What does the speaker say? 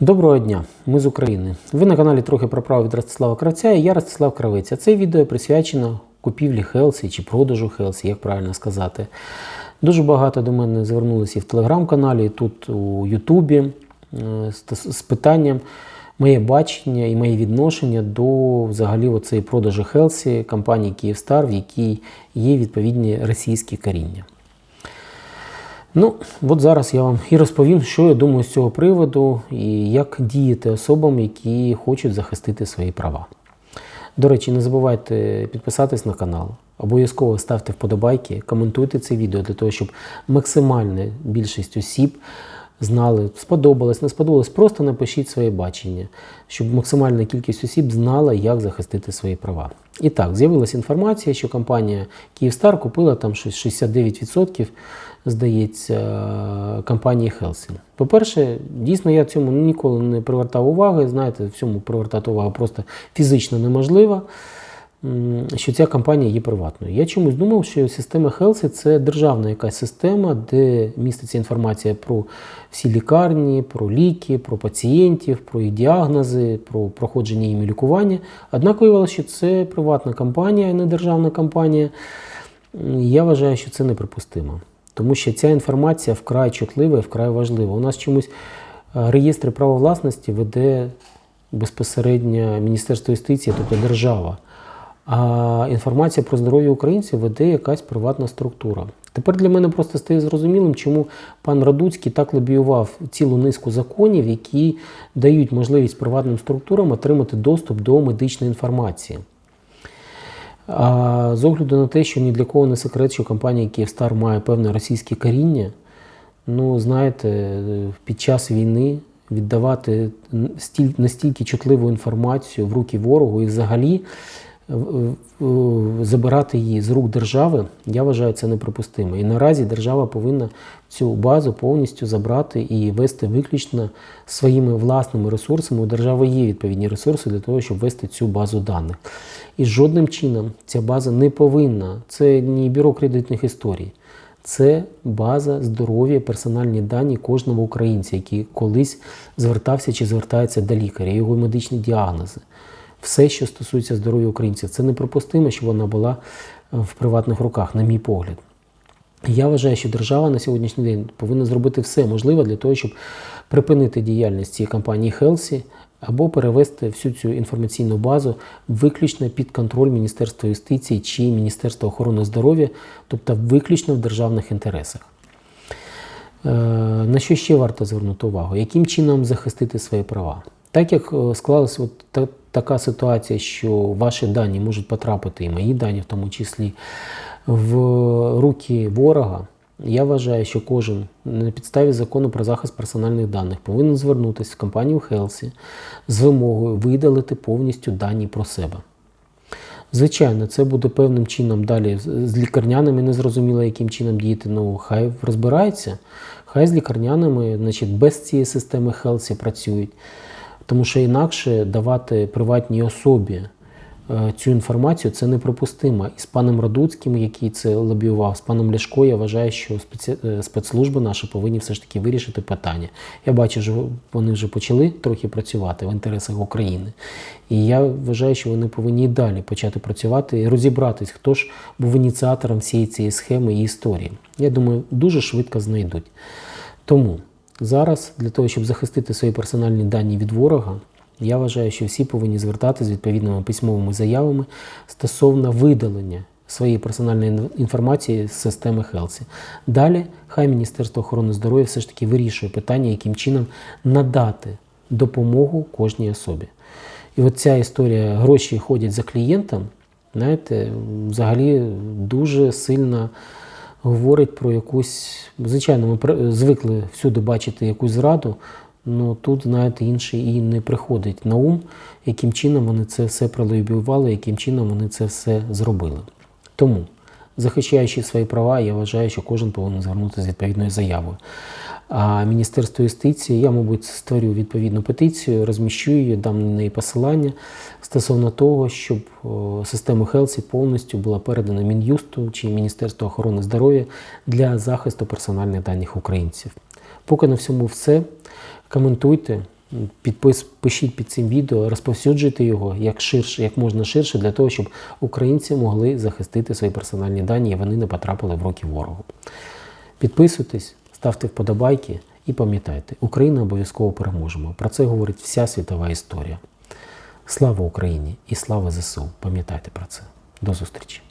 Доброго дня, ми з України. Ви на каналі трохи про право від Ростислава Кравця і я Ростислав Кравець. А це відео присвячено купівлі Хелсі чи продажу Хелсі, як правильно сказати. Дуже багато до мене звернулися і в телеграм-каналі, і тут у Ютубі е, з- питанням моє бачення і моє відношення до взагалі оцеї продажу Хелсі компанії Київстар, в якій є відповідні російські коріння. Ну, от зараз я вам і розповім, що я думаю з цього приводу і як діяти особам, які хочуть захистити свої права. До речі, не забувайте підписатись на канал, обов'язково ставте вподобайки, коментуйте це відео для того, щоб максимальна більшість осіб знали, сподобалось, не сподобалось, просто напишіть своє бачення, щоб максимальна кількість осіб знала, як захистити свої права. І так, з'явилася інформація, що компанія Київстар купила там щось 69%, здається, компанії Хелсін. По-перше, дійсно, я цьому ніколи не привертав уваги. Знаєте, в цьому привертати увагу просто фізично неможливо що ця компанія є приватною. Я чомусь думав, що система Хелсі це державна якась система, де міститься інформація про всі лікарні, про ліки, про пацієнтів, про їх діагнози, про проходження їм лікування. Однак виявилося, що це приватна компанія, а не державна компанія. Я вважаю, що це неприпустимо. Тому що ця інформація вкрай чутлива і вкрай важлива. У нас чомусь е, реєстри права власності веде безпосередньо Міністерство юстиції, тобто держава. А інформація про здоров'я українців веде якась приватна структура. Тепер для мене просто стає зрозумілим, чому пан Радуцький так лобіював цілу низку законів, які дають можливість приватним структурам отримати доступ до медичної інформації. А з огляду на те, що ні для кого не секрет, що компанія Київстар має певне російське коріння, ну знаєте, під час війни віддавати настільки чутливу інформацію в руки ворогу і взагалі забирати її з рук держави, я вважаю це неприпустимо. І наразі держава повинна цю базу повністю забрати і вести виключно своїми власними ресурсами. У держави є відповідні ресурси для того, щоб вести цю базу даних. І жодним чином ця база не повинна, це не бюро кредитних історій. Це база здоров'я, персональні дані кожного українця, який колись звертався чи звертається до лікаря, його медичні діагнози. Все, що стосується здоров'я українців, це неприпустимо, щоб вона була е, в приватних руках, на мій погляд. Я вважаю, що держава на сьогоднішній день повинна зробити все можливе для того, щоб припинити діяльність цієї компанії Хелсі або перевести всю цю інформаційну базу виключно під контроль Міністерства юстиції чи Міністерства охорони здоров'я, тобто виключно в державних інтересах. Е, На що ще варто звернути увагу? Яким чином захистити свої права? Так як е, склалася така ситуація, що ваші дані можуть потрапити, і мої дані в тому числі, в руки ворога, я вважаю, що кожен на підставі закону про захист персональних даних повинен звернутися в компанію Хелсі з вимогою видалити повністю дані про себе. Звичайно, це буде певним чином далі з- лікарняними, незрозуміло, яким чином діяти. Ну, хай розбирається, хай з лікарняними, значить, без цієї системи Хелсі працюють. Тому що інакше давати приватній особі е, цю інформацію це неприпустимо. І з паном Радуцьким, який це лобіював, з паном Ляшко, я вважаю, що е, спецслужби наші повинні все ж таки вирішити питання. Я бачу, що вони вже почали трохи працювати в інтересах України. І я вважаю, що вони повинні і далі почати працювати і розібратись, хто ж був ініціатором всієї цієї схеми і історії. Я думаю, дуже швидко знайдуть. Тому зараз для того, щоб захистити свої персональні дані від ворога, я вважаю, що всі повинні звертатися з відповідними письмовими заявами стосовно видалення своєї персональної інформації з системи Хелсі. Далі хай Міністерство охорони здоров'я все ж таки вирішує питання, яким чином надати допомогу кожній особі. І от ця історія гроші ходять за клієнтом, знаєте, взагалі дуже сильно говорить про якусь. Звичайно, ми звикли всюди бачити якусь зраду, але тут, знаєте, інший і не приходить на ум, яким чином вони це все пролобіювали, яким чином вони це все зробили. Тому, захищаючи свої права, я вважаю, що кожен повинен звернутися з відповідною заявою. А Міністерство юстиції, я, мабуть, створю відповідну петицію, розміщу її, дам на неї посилання стосовно того, щоб система Хелсі повністю була передана Мін'юсту чи Міністерству охорони здоров'я для захисту персональних даних українців. Поки на всьому все. Коментуйте, Підпис, пишіть під цим відео, розповсюджуйте його як ширше, як можна ширше, для того, щоб українці могли захистити свої персональні дані і вони не потрапили в руки ворогу. Підписуйтесь, ставте вподобайки і пам'ятайте, Україна обов'язково переможемо. Про це говорить вся світова історія. Слава Україні і слава ЗСУ! Пам'ятайте про це. До зустрічі!